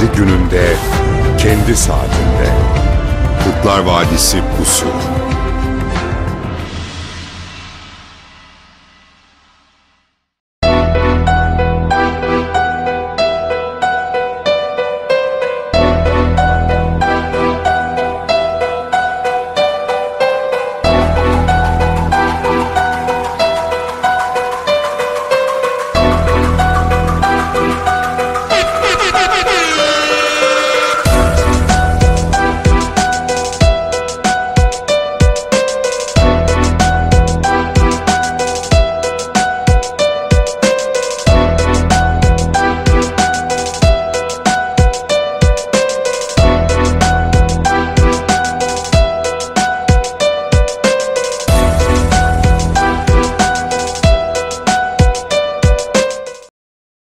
kendi gününde, kendi saatinde. Kurtlar Vadisi Pusu